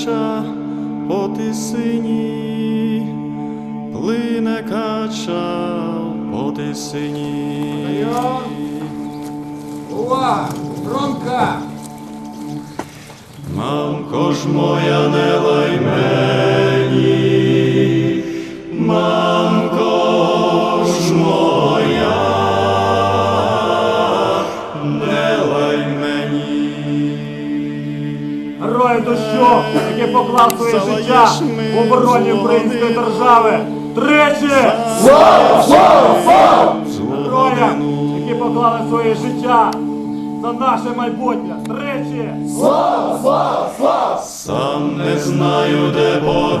кача по тисині, плине кача по тисині. Ува, Громка! Мамко ж моя, не лай Дощу, який поклав своє життя в обороні української держави. Тричі! Героям, які поклали своє життя за наше майбутнє. Тричі! Сам не знаю, де погину,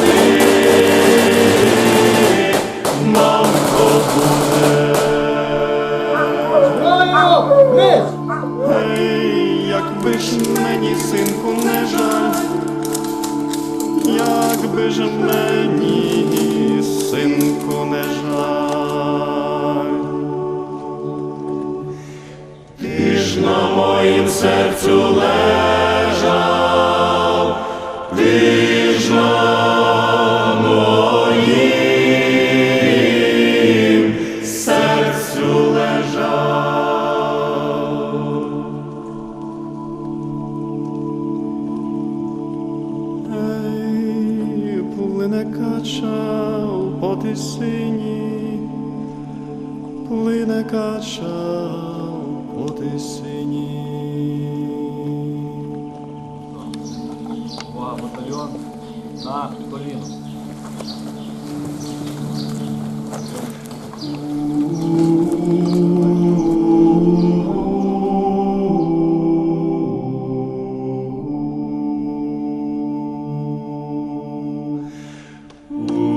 Ти, мамко, буде. Герою! Вниз! Ей, якби ж мені, синку, не жаль, якби ж мені, На моїм серцю лежав, на моїм серцю лежав. Ей, плине кача у потисині, плине кача сині. Увага, батальйон на коліно. Ooh.